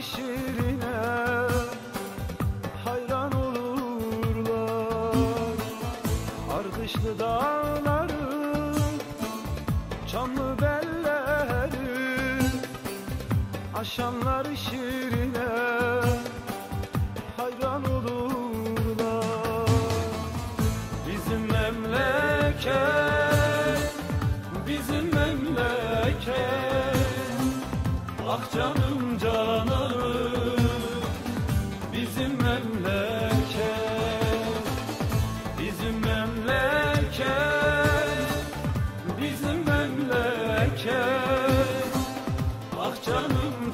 şiirine hayran olurlar. Ardışlı dağları çamlı belleri aşanlar şiirine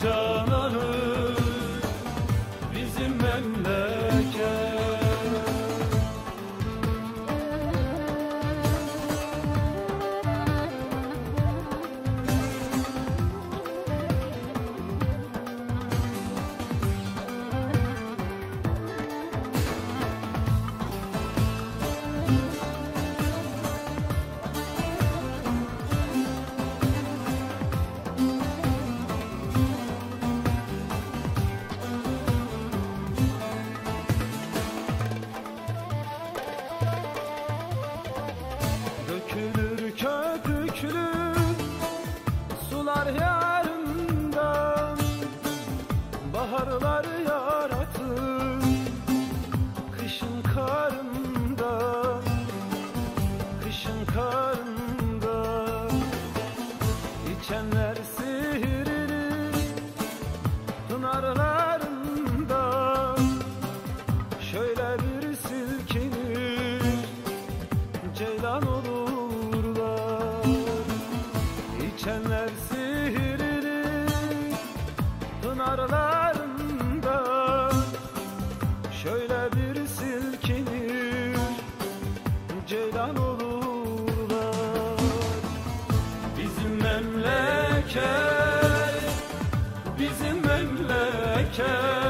canım memleket, bizim memleket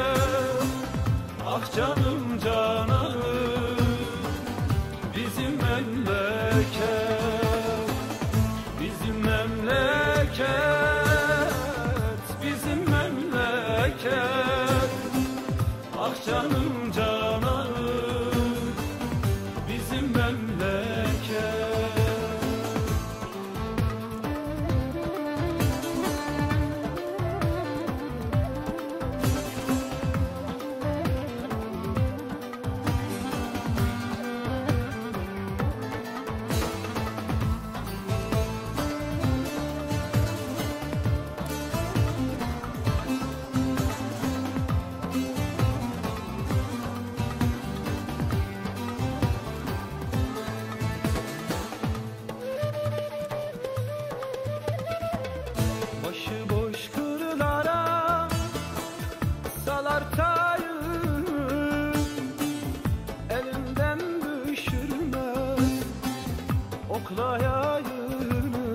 oklayayını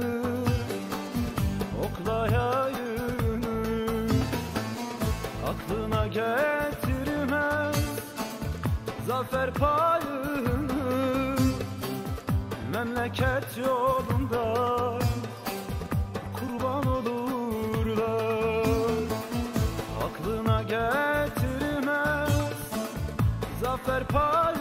Oklayayını Aklına getirmez zafer payını. Memleket yolunda kurban olurlar. Aklına getirmez zafer payını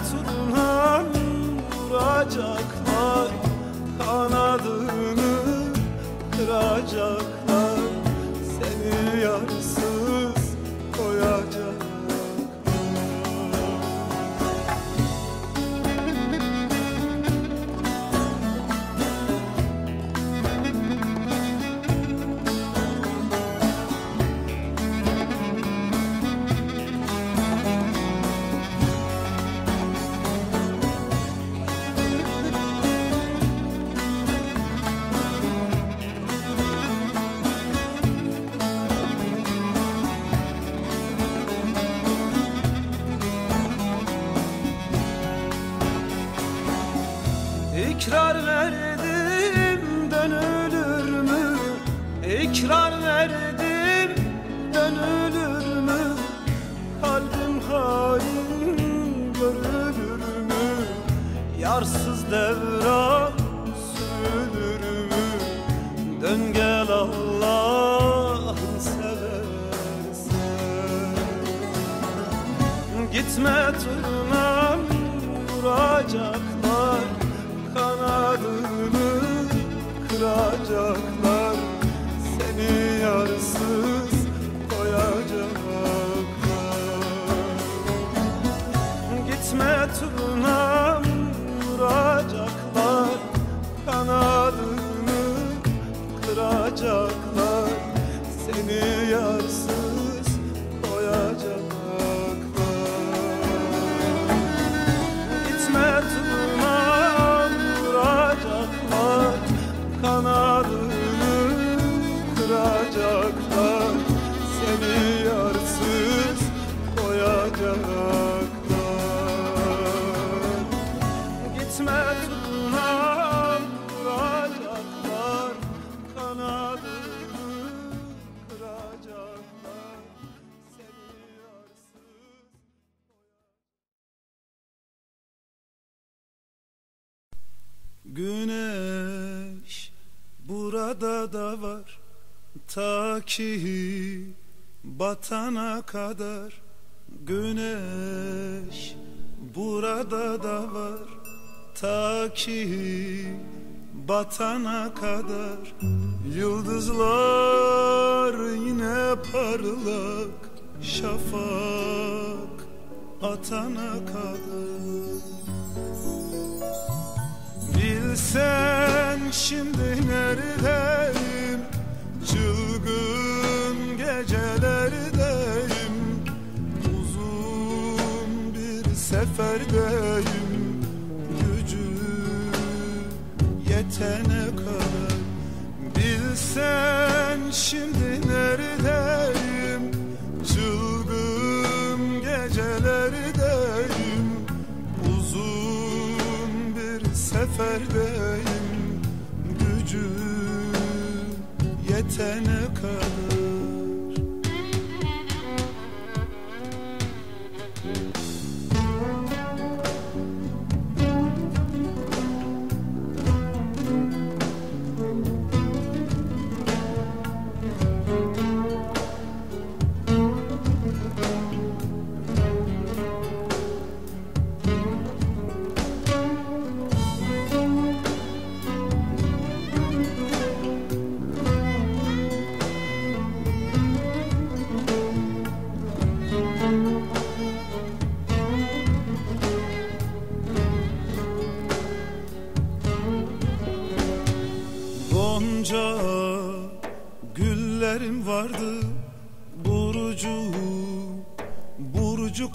Turnam vuracaklar Kanadını kıracaklar İkrar verdim dönülür mü? İkrar verdim dönülür mü? Kalbim hain görülür mü? Yarsız devran sürülür mü? Dön gel Allah'ım seversen Gitme turnam vuracaklar kıracaklar Seni yarsız koyacaklar. Gitme turnam burada da var ta ki batana kadar. Güneş burada da var ta ki batana kadar. Yıldızlar yine parlak şafak atana kadar. Bilsen şimdi neredeyim? Çılgın gecelerdeyim. Uzun bir seferdeyim. Gücü yetene kadar. Bilsen şimdi neredeyim? Çılgın gecelerdeyim. Uzun bir seferdeyim yetene kadar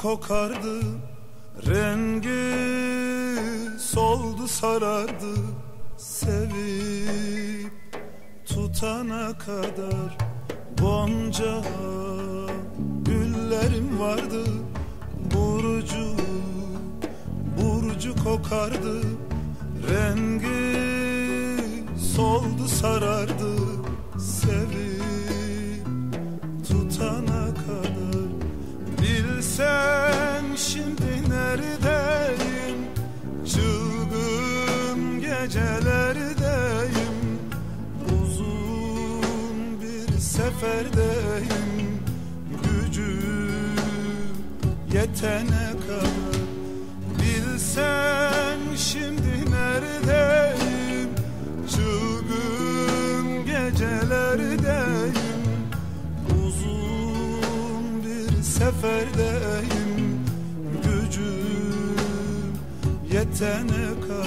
kokardı Rengi soldu sarardı. Sevip tut tutana kadar Gonca güllerim vardı. Burcu, burcu kokardı Rengi soldu sarardı. Sevip seferdeyim. Gücüm yetene kadar Bilsen şimdi neredeyim? Çılgın gecelerdeyim. Uzun bir seferdeyim. Gücüm yetene kadar